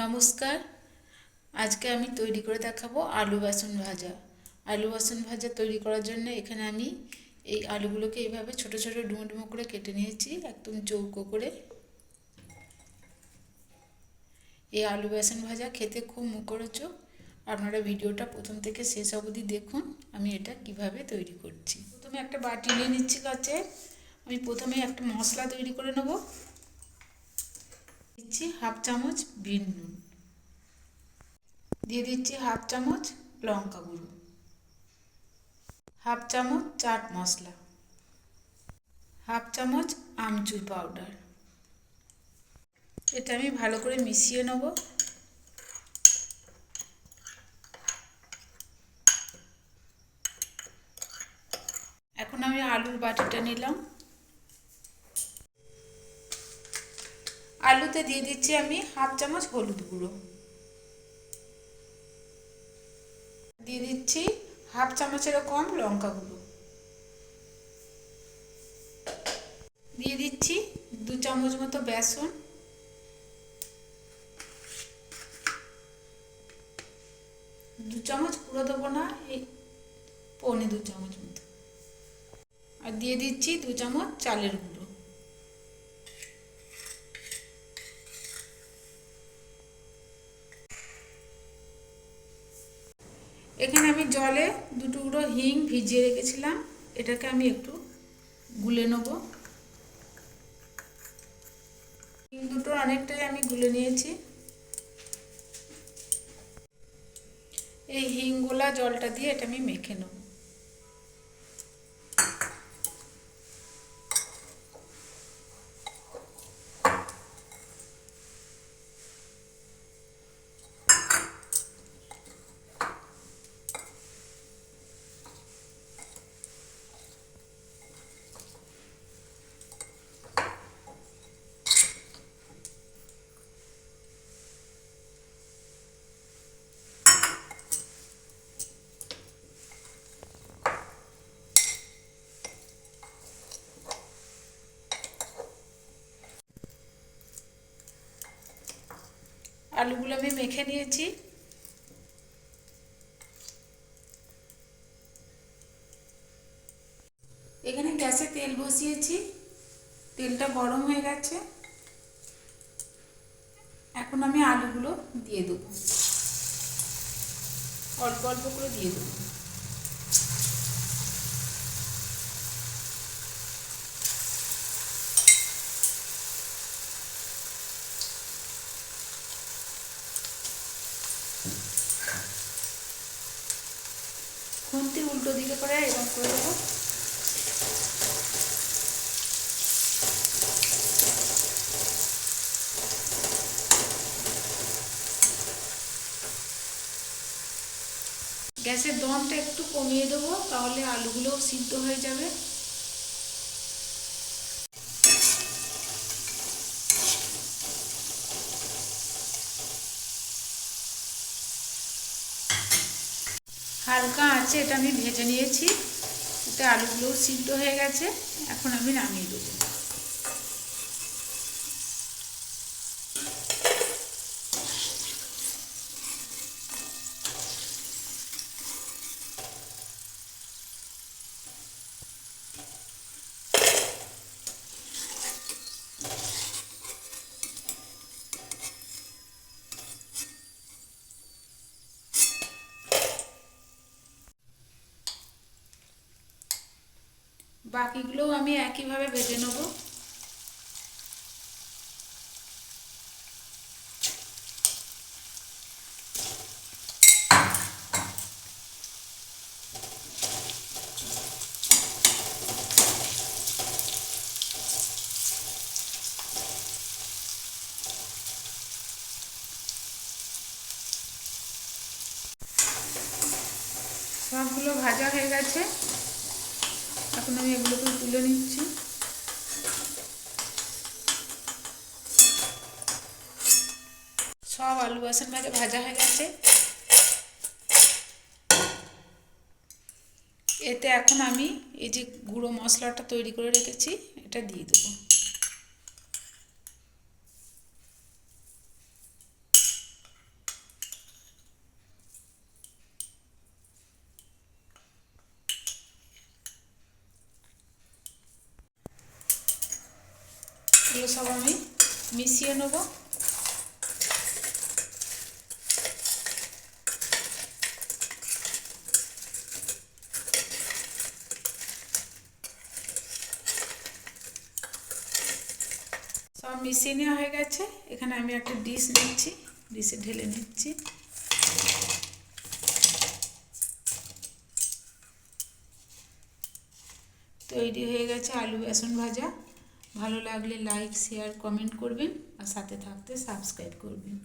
নমস্কার। আজকে আমি তৈরি করে দেখাবো আলু বেসন ভাজা। আলু বেসন ভাজা তৈরি করার জন্য এখানে আমি এই আলুগুলোকে এইভাবে ছোট ছোট, ডুমো ডুমো করে কেটে নিয়েছি, একদম চৌকো করে। এই আলু বেসন ভাজা খেতে খুব মুখরোচক। আপনারা ভিডিওটা প্রথম থেকে শেষ অবধি দেখুন, আমি এটা কীভাবে তৈরি করছি। প্রথমে একটা বাটি নিয়ে নিচ্ছি কাছে আমি প্রথমে একটা মশলা তৈরি করে নেব। দিচ্ছি হাফ চামচ বিন নুন। দিয়ে দিচ্ছি হাফ চামচ লঙ্কা গুঁড়ো। হাফ চামচ চাট মশলা। হাফ চামচ আমচুর পাউডার। এটা আমি ভালো করে মিশিয়ে নেব। এখন আমি আলুর বাটিটা নিলাম। আলুতে দিয়ে দিচ্ছি আমি হাফ চামচ হলুদ গুঁড়ো। দিয়ে দিচ্ছি হাফ চামচেরও কম লঙ্কা গুঁড়ো। দিয়ে দিচ্ছি দু চামচ মতো বেসন। দু চামচ পুরো দেবো না, এই পৌনে দু চামচ মতো। আর দিয়ে দিচ্ছি দু চামচ চালের গুঁড়ো। এখানে আমি জলে দুটুকরো হিং ভিজিয়ে রেখেছিলাম। এটাকে আমি একটু গুলে নেব। হিং দুটো অনেকটাই আমি গুলে নিয়েছি। এই হিং গোলা জলটা দিয়ে এটা আমি মেখে নেব। আলুগুলো আমি মেখে নিয়েছি। এখানে গ্যাসে তেল বসিয়েছি। তেলটা গরম হয়ে গেছে। এখন আমি আলুগুলো দিয়ে দেবো। অল্প অল্প করে দিয়ে দেবো। খুন্তি উল্টো দিকে করে এরকম করে দেবো। গ্যাসের দমটা একটু কমিয়ে দেবো, তাহলে আলুগুলোও সিদ্ধ হয়ে যাবে। হালকা আছে এটা আমি ভেজে নিয়েছি। এটা আলুগুলোও সিদ্ধ হয়ে গেছে। এখন আমি নামিয়ে দেবো। বাকিগুলোও আমি একইভাবে ভেজে নেব। সবগুলো ভাজা হয়ে গেছে। এখন আমি এগুলোকে তুলে নিচ্ছি। সব আলু বাসন ভাজা ভাজা হয়ে গেছে। এতে এখন আমি এই যে গুঁড়ো মশলাটা তৈরি করে রেখেছি, এটা দিয়ে দেবো। এগুলো সব আমি মিশিয়ে নেব। সব মিশিয়ে নেওয়া হয়ে গেছে। এখানে আমি একটা ডিশ নিচ্ছি, ডিশে ঢেলে নিচ্ছি। তৈরি হয়ে গেছে আলু বেসন ভাজা। ভালো লাগলে লাইক শেয়ার কমেন্ট করবেন আর সাথে থাকতে সাবস্ক্রাইব করবেন।